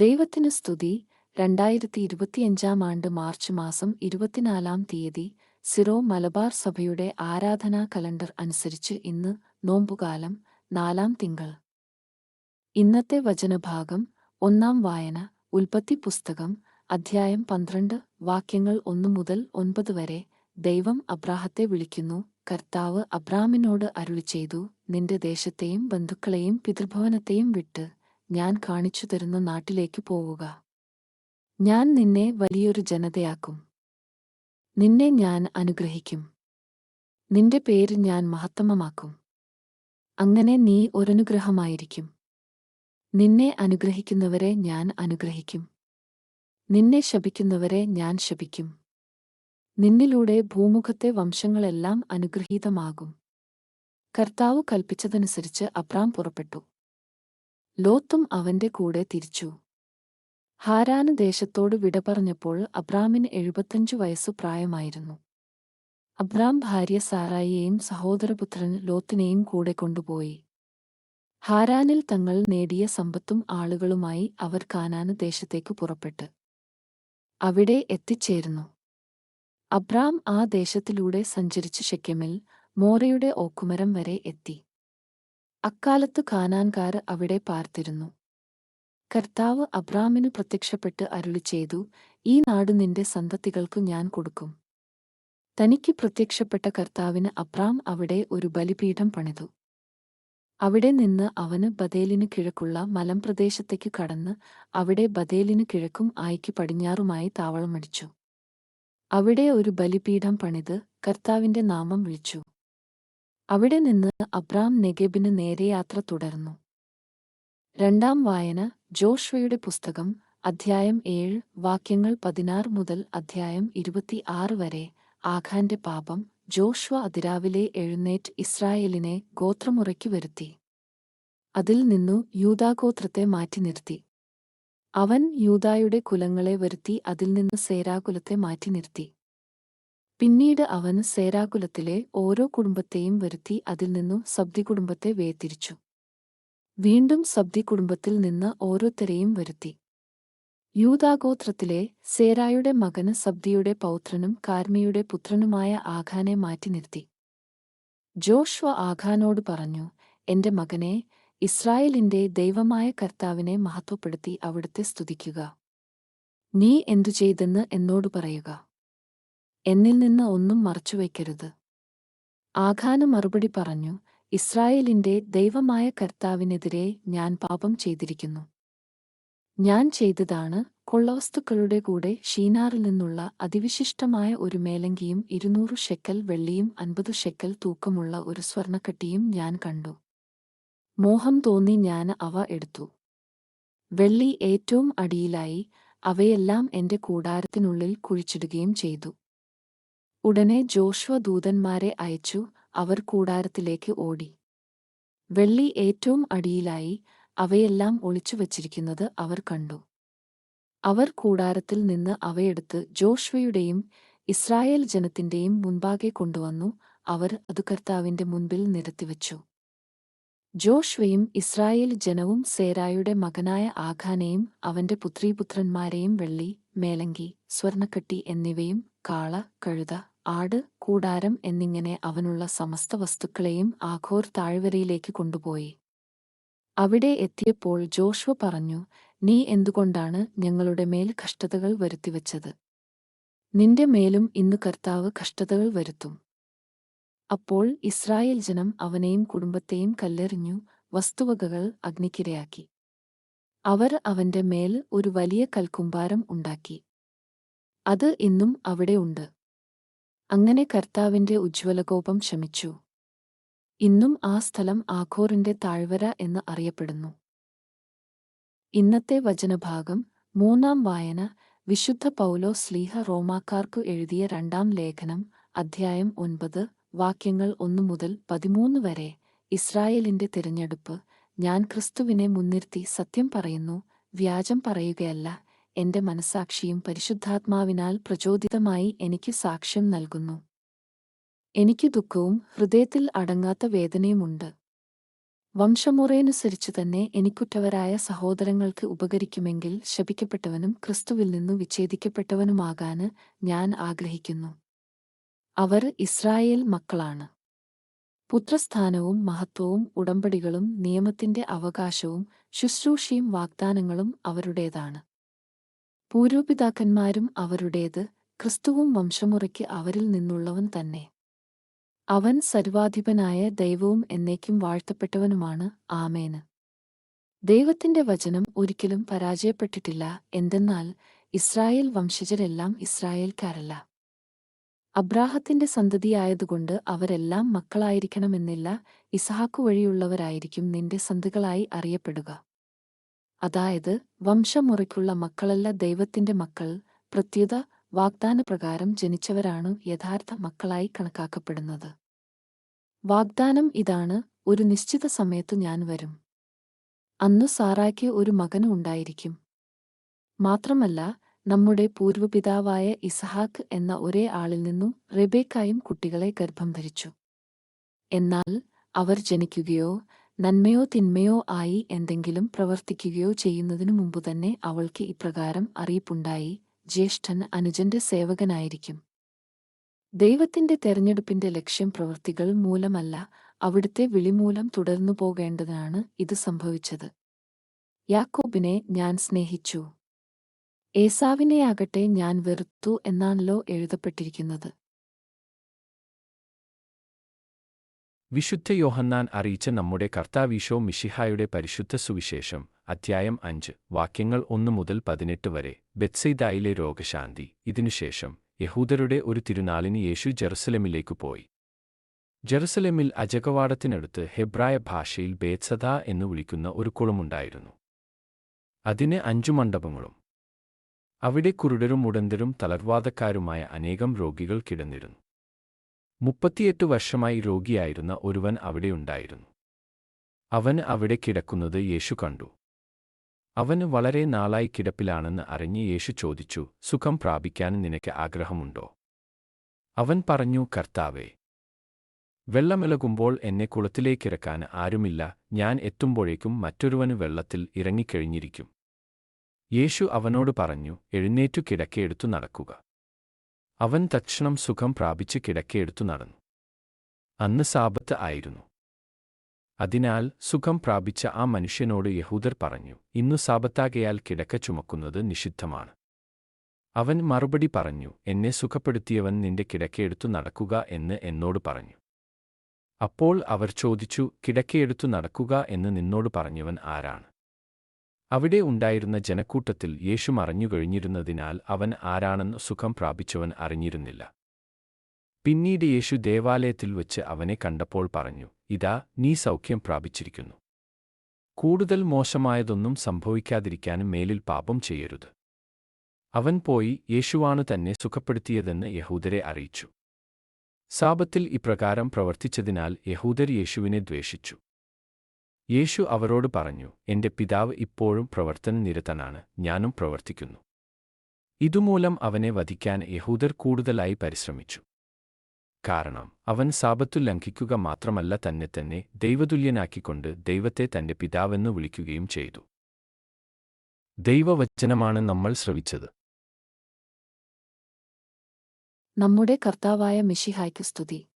ദൈവത്തിന് സ്തുതി. രണ്ടായിരത്തി ഇരുപത്തിയഞ്ചാം ആണ്ട് മാർച്ച് മാസം ഇരുപത്തിനാലാം തീയതി സിറോ മലബാർ സഭയുടെ ആരാധനാ കലണ്ടർ അനുസരിച്ച് ഇന്ന് നോമ്പുകാലം നാലാം തിങ്കൾ. ഇന്നത്തെ വചനഭാഗം ഒന്നാം വായന ഉൽപ്പത്തി പുസ്തകം അധ്യായം പന്ത്രണ്ട് വാക്യങ്ങൾ ഒന്നു മുതൽ ഒൻപത് വരെ ദൈവം അബ്രാഹത്തെ വിളിക്കുന്നു. കർത്താവ് അബ്രാമിനോട് അരുളി ചെയ്തു നിന്റെ ദേശത്തെയും ബന്ധുക്കളെയും പിതൃഭവനത്തെയും വിട്ട് ഞാൻ കാണിച്ചു തരുന്ന നാട്ടിലേക്ക് പോവുക. ഞാൻ നിന്നെ വലിയൊരു ജനതയാക്കും. നിന്നെ ഞാൻ അനുഗ്രഹിക്കും. നിന്റെ പേര് ഞാൻ മഹത്തമമാക്കും. അങ്ങനെ നീ ഒരനുഗ്രഹമായിരിക്കും. നിന്നെ അനുഗ്രഹിക്കുന്നവരെ ഞാൻ അനുഗ്രഹിക്കും. നിന്നെ ശപിക്കുന്നവരെ ഞാൻ ശപിക്കും. നിന്നിലൂടെ ഭൂമുഖത്തെ വംശങ്ങളെല്ലാം അനുഗ്രഹീതമാകും. കർത്താവ് കൽപ്പിച്ചതനുസരിച്ച് അബ്രാം പുറപ്പെട്ടു. ലോത്തും അവന്റെ കൂടെ തിരിച്ചു. ഹാരാന് ദേശത്തോട് വിട പറഞ്ഞപ്പോൾ അബ്രാമിന് എഴുപത്തഞ്ചു വയസ്സു പ്രായമായിരുന്നു. അബ്രാം ഭാര്യ സാറായിയെയും സഹോദരപുത്രൻ ലോത്തിനെയും കൂടെ കൊണ്ടുപോയി. ഹാരാനിൽ തങ്ങൾ നേടിയ സമ്പത്തും ആളുകളുമായി അവർ കാനാന് ദേശത്തേക്ക് പുറപ്പെട്ട്. അവിടെ എത്തിച്ചേരുന്നു അബ്രാം ആ ദേശത്തിലൂടെ സഞ്ചരിച്ച് ശക്യമിൽ മോറയുടെ ഓക്കുമരം വരെ എത്തി. അക്കാലത്ത് കാനാൻകാർ അവിടെ പാർത്തിരുന്നു. കർത്താവ് അബ്രാമിനു പ്രത്യക്ഷപ്പെട്ട് അരുളി ചെയ്തു ഈ നാട് നിന്റെ സന്തതികൾക്കു ഞാൻ കൊടുക്കും. തനിക്ക് പ്രത്യക്ഷപ്പെട്ട കർത്താവിന് അബ്രാം അവിടെ ഒരു ബലിപീഠം പണിതു. അവിടെ നിന്ന് അവന് ബദേലിനു കിഴക്കുള്ള മലംപ്രദേശത്തേക്ക് കടന്ന് അവിടെ ബദേലിനു കിഴക്കും ആയിക്ക് പടിഞ്ഞാറുമായി താവളമടിച്ചു. അവിടെ ഒരു ബലിപീഠം പണിത് കർത്താവിന്റെ നാമം വിളിച്ചു. അവിടെ നിന്ന് അബ്രാം നെഗബിന് നേരെ യാത്ര തുടർന്നു. രണ്ടാം വായന ജോഷ്വയുടെ പുസ്തകം അധ്യായം ഏഴ് വാക്യങ്ങൾ പതിനാറ് മുതൽ അധ്യായം ഇരുപത്തിയാറ് വരെ. ആഖാന്റെ പാപം ജോഷ്വ അതിരാവിലെ എഴുന്നേറ്റ് ഇസ്രായേലിനെ ഗോത്രമുറയ്ക്ക് വരുത്തി. അതിൽ നിന്നു യൂതാഗോത്രത്തെ മാറ്റി നിർത്തി. അവൻ യൂതായുടെ കുലങ്ങളെ വരുത്തി അതിൽ നിന്ന് സേരാകുലത്തെ മാറ്റി നിർത്തി. പിന്നീട് അവൻ സേരാകുലത്തിലെ ഓരോ കുടുംബത്തെയും വരുത്തി അതിൽ നിന്നും സബ്ദി കുടുംബത്തെ വേർതിരിച്ചു. വീണ്ടും സബ്ദി കുടുംബത്തിൽ നിന്ന് ഓരോരുത്തരെയും വരുത്തി. യൂതാഗോത്രത്തിലെ സേരായുടെ മകന് സബ്ദിയുടെ പൗത്രനും കാർമിയുടെ പുത്രനുമായ ആഖാനെ മാറ്റി നിർത്തി. ജോഷ്വ ആഖാനോട് പറഞ്ഞു എന്റെ മകനെ ഇസ്രായേലിന്റെ ദൈവമായ കർത്താവിനെ മഹത്വപ്പെടുത്തി അവിടുത്തെ സ്തുതിക്കുക. നീ എന്തു ചെയ്തെന്ന് എന്നോട് പറയുക. എന്നിൽ നിന്ന് ഒന്നും മറച്ചുവെക്കരുത്. ആഖാന് മറുപടി പറഞ്ഞു ഇസ്രായേലിന്റെ ദൈവമായ കർത്താവിനെതിരെ ഞാൻ പാപം ചെയ്തിരിക്കുന്നു. ഞാൻ ചെയ്തതാണ് കൊള്ളവസ്തുക്കളുടെ കൂടെ ഷീനാറിൽ നിന്നുള്ള അതിവിശിഷ്ടമായ ഒരു മേലങ്കിയും ഇരുന്നൂറ് ഷെക്കൽ വെള്ളിയും അൻപത് ഷെക്കൽ തൂക്കമുള്ള ഒരു സ്വർണക്കട്ടിയും ഞാൻ കണ്ടു. മോഹം തോന്നി ഞാൻ അവ എടുത്തു. വെള്ളി ഏറ്റവും അടിയിലായി അവയെല്ലാം എന്റെ കൂടാരത്തിനുള്ളിൽ കുഴിച്ചിടുകയും ചെയ്തു. ഉടനെ ജോഷ്വ ദൂതന്മാരെ അയച്ചു അവർ കൂടാരത്തിലേക്ക് ഓടി. വെള്ളി ഏറ്റവും അടിയിലായി അവയെല്ലാം ഒളിച്ചു വച്ചിരിക്കുന്നത് അവർ കണ്ടു. അവർ കൂടാരത്തിൽ നിന്ന് അവയെടുത്ത് ജോഷ്വയുടെയും ഇസ്രായേൽ ജനത്തിന്റെയും മുൻപാകെ കൊണ്ടുവന്നു അവർ അത് കർത്താവിന്റെ മുൻപിൽ നിരത്തിവച്ചു. ജോഷ്വയും ഇസ്രായേൽ ജനവും സേരായുടെ മകനായ ആഖാനെയും അവന്റെ പുത്രീപുത്രന്മാരെയും വെള്ളി മേലങ്കി സ്വർണക്കട്ടി എന്നിവയും കാള കഴുത ആട് കൂടാരം എന്നിങ്ങനെ അവനുള്ള സമസ്ത വസ്തുക്കളെയും ആഘോർ താഴ്വരയിലേക്ക് കൊണ്ടുപോയി. അവിടെ എത്തിയപ്പോൾ ജോഷ്വ പറഞ്ഞു നീ എന്തുകൊണ്ടാണ് ഞങ്ങളുടെ മേൽ കഷ്ടതകൾ വരുത്തിവച്ചത്? നിന്റെ മേലും ഇന്ന് കർത്താവ് കഷ്ടതകൾ വരുത്തും. അപ്പോൾ ഇസ്രായേൽ ജനം അവനെയും കുടുംബത്തെയും കല്ലെറിഞ്ഞു വസ്തുവകകൾ അഗ്നിക്കിരയാക്കി. അവർ അവന്റെ മേൽ ഒരു വലിയ കൽക്കുംഭാരം ഉണ്ടാക്കി. അത് ഇന്നും അവിടെ ഉണ്ട്. അങ്ങനെ കർത്താവിന്റെ ഉജ്ജ്വലകോപം ശമിച്ചു. ഇന്നും ആ സ്ഥലം ആഖോറിന്റെ താഴ്വര എന്ന് അറിയപ്പെടുന്നു. ഇന്നത്തെ വചനഭാഗം മൂന്നാം വായന വിശുദ്ധ പൗലോ സ്ലീഹ റോമാക്കാർക്കു എഴുതിയ രണ്ടാം ലേഖനം അധ്യായം ഒൻപത് വാക്യങ്ങൾ ഒന്നു മുതൽ പതിമൂന്ന് വരെ ഇസ്രായേലിന്റെ തിരഞ്ഞെടുപ്പ് ഞാൻ ക്രിസ്തുവിനെ മുൻനിർത്തി സത്യം പറയുന്നു വ്യാജം പറയുകയല്ല എന്റെ മനസാക്ഷിയും പരിശുദ്ധാത്മാവിനാൽ പ്രചോദിതമായി എനിക്ക് സാക്ഷ്യം നൽകുന്നു. എനിക്ക് ദുഃഖവും ഹൃദയത്തിൽ അടങ്ങാത്ത വേദനയുമുണ്ട് വംശമുറയനുസരിച്ചു തന്നെ എനിക്കുറ്റവരായ സഹോദരങ്ങൾക്ക് ഉപകരിക്കുമെങ്കിൽ ശപിക്കപ്പെട്ടവനും ക്രിസ്തുവിൽ നിന്നു വിച്ഛേദിക്കപ്പെട്ടവനുമാകാന് ഞാൻ ആഗ്രഹിക്കുന്നു. അവർ ഇസ്രായേൽ മക്കളാണ്. പുത്രസ്ഥാനവും മഹത്വവും ഉടമ്പടികളും നിയമത്തിന്റെ അവകാശവും ശുശ്രൂഷയും വാഗ്ദാനങ്ങളും അവരുടേതാണ്. പൂർവപിതാക്കന്മാരും അവരുടേത് ക്രിസ്തുവും വംശമുറയ്ക്ക് അവരിൽ നിന്നുള്ളവൻ തന്നെ. അവൻ സർവാധിപനായ ദൈവവും എന്നേക്കും വാഴ്ത്തപ്പെട്ടവനുമാണ്. ആമേന് ദൈവത്തിന്റെ വചനം ഒരിക്കലും പരാജയപ്പെട്ടിട്ടില്ല. എന്തെന്നാൽ ഇസ്രായേൽ വംശജരെല്ലാം ഇസ്രായേൽക്കാരല്ല. അബ്രാഹത്തിന്റെ സന്തതിയായതുകൊണ്ട് അവരെല്ലാം മക്കളായിരിക്കണമെന്നില്ല. ഇസഹാക്കു വഴിയുള്ളവരായിരിക്കും നിന്റെ സന്തുകളായി അറിയപ്പെടുക. അതായത് വംശമുറയ്ക്കുള്ള മക്കളല്ല ദൈവത്തിന്റെ മക്കൾ പ്രത്യുത വാഗ്ദാനപ്രകാരം ജനിച്ചവരാണു യഥാർത്ഥ മക്കളായി കണക്കാക്കപ്പെടുന്നത്. വാഗ്ദാനം ഇതാണ് ഒരു നിശ്ചിത സമയത്ത് ഞാൻ വരും. അന്നു സാറായ്ക്ക് ഒരു മകനും ഉണ്ടായിരിക്കും. മാത്രമല്ല നമ്മുടെ പൂർവപിതാവായ ഇസഹാക്ക് എന്ന ഒരേ ആളിൽ നിന്നും റെബേക്കായും കുട്ടികളെ ഗർഭം ധരിച്ചു. എന്നാൽ അവർ ജനിക്കുകയോ നന്മയോ തിന്മയോ ആയി എന്തെങ്കിലും പ്രവർത്തിക്കുകയോ ചെയ്യുന്നതിനു മുമ്പുതന്നെ അവൾക്ക് ഇപ്രകാരം അറിയിപ്പുണ്ടായി ജ്യേഷ്ഠൻ അനുജന്റെ സേവകനായിരിക്കും. ദൈവത്തിന്റെ തെരഞ്ഞെടുപ്പിന്റെ ലക്ഷ്യം പ്രവൃത്തികൾ മൂലമല്ല അവിടുത്തെ വിളിമൂലം തുടർന്നു പോകേണ്ടതാണ് ഇത് സംഭവിച്ചത്. യാക്കോബിനെ ഞാൻ സ്നേഹിച്ചു. ഏസാവിനെയാകട്ടെ ഞാൻ വെറുത്തു എന്നാണല്ലോ എഴുതപ്പെട്ടിരിക്കുന്നത്. വിശുദ്ധ യോഹന്നാൻ അറിയിച്ച നമ്മുടെ കർത്താവീശോ മിഷിഹായുടെ പരിശുദ്ധ സുവിശേഷം അധ്യായം അഞ്ച് വാക്യങ്ങൾ ഒന്നു മുതൽ പതിനെട്ട് വരെ ബെത്സൈദായിലെ രോഗശാന്തി. ഇതിനുശേഷം യഹൂദരുടെ ഒരു തിരുനാളിന് യേശു ജെറുസലമിലേക്കു പോയി. ജെറുസലമിൽ അജകവാടത്തിനടുത്ത് ഹെബ്രായ ഭാഷയിൽ ബേത്സദ എന്ന് വിളിക്കുന്ന ഒരു കുളമുണ്ടായിരുന്നു. അതിന് അഞ്ചു മണ്ഡപങ്ങളും. അവിടെ കുരുടരും മുടന്തരും തളർവാദക്കാരുമായ അനേകം രോഗികൾ കിടന്നിരുന്നു. മുപ്പത്തിയെട്ട് വർഷമായി രോഗിയായിരുന്ന ഒരുവൻ അവിടെയുണ്ടായിരുന്നു അവൻ അവിടെ കിടക്കുന്നത് യേശു കണ്ടു. അവന് വളരെ നാളായി കിടപ്പിലാണെന്ന് അറിഞ്ഞ് യേശു ചോദിച്ചു സുഖം പ്രാപിക്കാൻ നിനക്ക് ആഗ്രഹമുണ്ടോ? അവൻ പറഞ്ഞു കർത്താവേ വെള്ളമിളകുമ്പോൾ എന്നെ കുളത്തിലേക്കിറക്കാൻ ആരുമില്ല ഞാൻ എത്തുമ്പോഴേക്കും മറ്റൊരുവന് വെള്ളത്തിൽ ഇറങ്ങിക്കഴിഞ്ഞിരിക്കും. യേശു അവനോട് പറഞ്ഞു എഴുന്നേറ്റു കിടക്കയെടുത്തു നടക്കുക. അവൻ തക്ഷണം സുഖം പ്രാപിച്ച് കിടക്കയെടുത്തു നടന്നു. അന്ന് സാപത്ത് ആയിരുന്നു. അതിനാൽ സുഖം പ്രാപിച്ച ആ മനുഷ്യനോട് യഹൂദർ പറഞ്ഞു ഇന്നു സാപത്താകയാൽ കിടക്ക ചുമക്കുന്നത് നിഷിദ്ധമാണ്. അവൻ മറുപടി പറഞ്ഞു എന്നെ സുഖപ്പെടുത്തിയവൻ നിന്റെ കിടക്കയെടുത്തു നടക്കുക എന്ന് എന്നോട് പറഞ്ഞു. അപ്പോൾ അവർ ചോദിച്ചു കിടക്കയെടുത്തു നടക്കുക എന്ന് നിന്നോട് പറഞ്ഞവൻ ആരാണ്? അവിടെ ഉണ്ടായിരുന്ന ജനക്കൂട്ടത്തിൽ യേശു മറഞ്ഞുകഴിഞ്ഞിരുന്നതിനാൽ അവൻ ആരാണെന്ന് സുഖം പ്രാപിച്ചവൻ അറിഞ്ഞിരുന്നില്ല. പിന്നീട് യേശു ദേവാലയത്തിൽ വച്ച് അവനെ കണ്ടപ്പോൾ പറഞ്ഞു ഇതാ നീ സൗഖ്യം പ്രാപിച്ചിരിക്കുന്നു. കൂടുതൽ മോശമായതൊന്നും സംഭവിക്കാതിരിക്കാനും മേലിൽ പാപം ചെയ്യരുത്. അവൻ പോയി യേശുവാണു തന്നെ സുഖപ്പെടുത്തിയതെന്ന് യഹൂദരെ അറിയിച്ചു. സാപത്തിൽ ഇപ്രകാരം പ്രവർത്തിച്ചതിനാൽ യഹൂദർ യേശുവിനെ ദ്വേഷിച്ചു. യേശു അവരോട് പറഞ്ഞു എന്റെ പിതാവ് ഇപ്പോഴും പ്രവർത്തന നിരതനാണ് ഞാനും പ്രവർത്തിക്കുന്നു. ഇതുമൂലം അവനെ വധിക്കാൻ യഹൂദർ കൂടുതലായി പരിശ്രമിച്ചു. കാരണം അവൻ സാപത്തു ലംഘിക്കുക മാത്രമല്ല തന്നെ തന്നെ ദൈവതുല്യനാക്കിക്കൊണ്ട് ദൈവത്തെ തന്റെ പിതാവെന്ന് വിളിക്കുകയും ചെയ്തു. ദൈവവചനമാണ് നമ്മൾ ശ്രവിച്ചത്. നമ്മുടെ കർത്താവായ മിഷിഹായ്ക്ക് സ്തുതി.